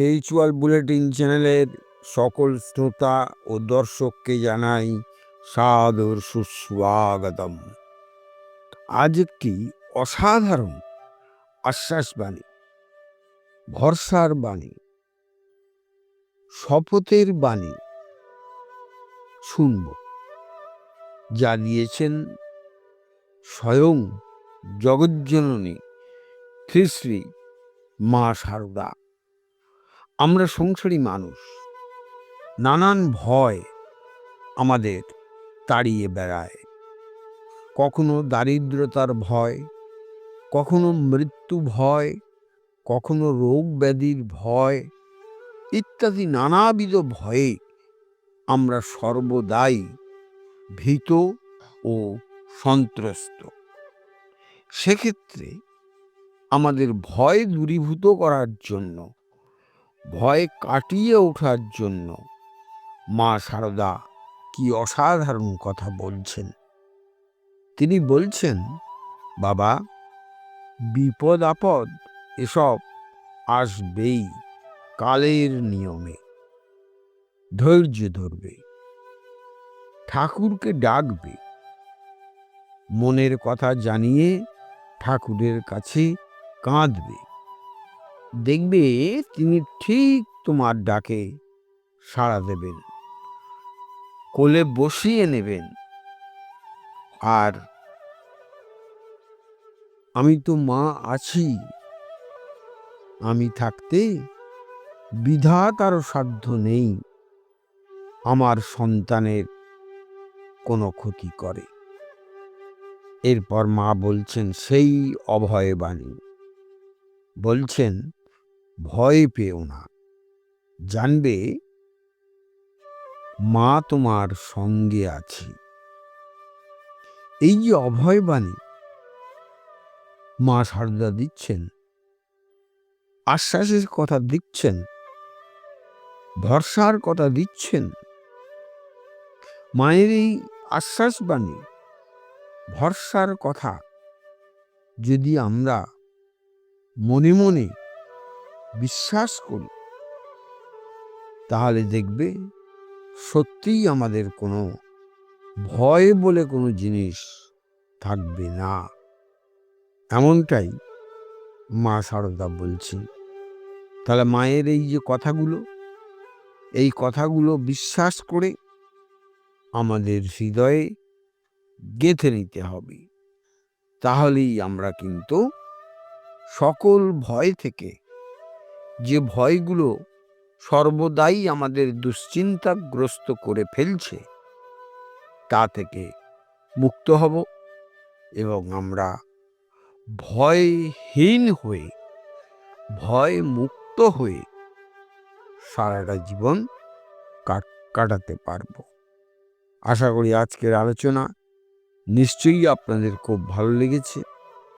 Spiritual bulletin চ্যানেলের সকল শ্রোতা ও দর্শককে জানাই সাদর সুস্বাগতম। আজ একটি অসাধারণ আশ্বাসবাণী ভরসার বাণী, শপথের বাণী শুনব। যা দিয়েছেন স্বয়ং জগজ্জননী শ্রী শ্রী মা সারদা। আমরা সংসারী মানুষ। নানান ভয় আমাদের তাড়িয়ে বেড়ায়। কখনো দারিদ্রতার ভয়, কখনো মৃত্যু ভয়, কখনো রোগ ব্যাধির ভয়, ইত্যাদি নানাবিধ ভয়ে আমরা সর্বদাই ভীত ও সন্ত্রস্ত। সেক্ষেত্রে আমাদের ভয় দূরীভূত করার জন্য ভয় কাটিয়ে ওঠার জন্য। মা সারদা কি অসাধারণ কথা বলছেন। তিনি বলছেন, বাবা, বিপদ আপদ এসব আসবেই কালের নিয়মে। ধৈর্য ধরবে। ঠাকুরকে ডাকবে। মনের কথা জানিয়ে ঠাকুরের কাছে কাঁদবে। দেখবে তিনি ঠিক তোমার ডাকে সাড়া দেবেন, কোলে বসিয়ে নেবেন। আর আমি তো মা আছি, আমি থাকতে বিধাতারও সাধ্য নেই, আমার সন্তানের কোনো ক্ষতি করে। এরপর মা বলছেন, সেই অভয় বাণী। বলছেন ভয় পেও না। জানবে, মা তোমার সঙ্গে আছি। এই যে অভয় বাণী, মা সারদা দিচ্ছেন, আশ্বাসের কথা দিচ্ছেন, ভরসার কথা দিচ্ছেন, মায়ের এই আশ্বাস বাণী, ভরসার কথা যদি আমরা মনে মনে বিশ্বাস করি তাহলে দেখবে সত্যিই আমাদের কোনো ভয় বলে কোনো জিনিস থাকবে না। এমনটাই মা সারদা বলছেন। তাহলে মায়ের এই যে কথাগুলো, এই কথাগুলো বিশ্বাস করে আমাদের হৃদয়ে গেঁথে নিতে হবে। তাহলেই আমরা কিন্তু সকল ভয় থেকে যে ভয়গুলো সর্বদাই আমাদের দুশ্চিন্তাগ্রস্ত করে ফেলছে, তা থেকে মুক্ত হব এবং আমরা ভয়হীন হয়ে ভয় মুক্ত হয়ে সারাটা জীবন কাটাতে পারব। আশা করি আজকের আলোচনা নিশ্চয়ই আপনাদের খুব ভালো লেগেছে।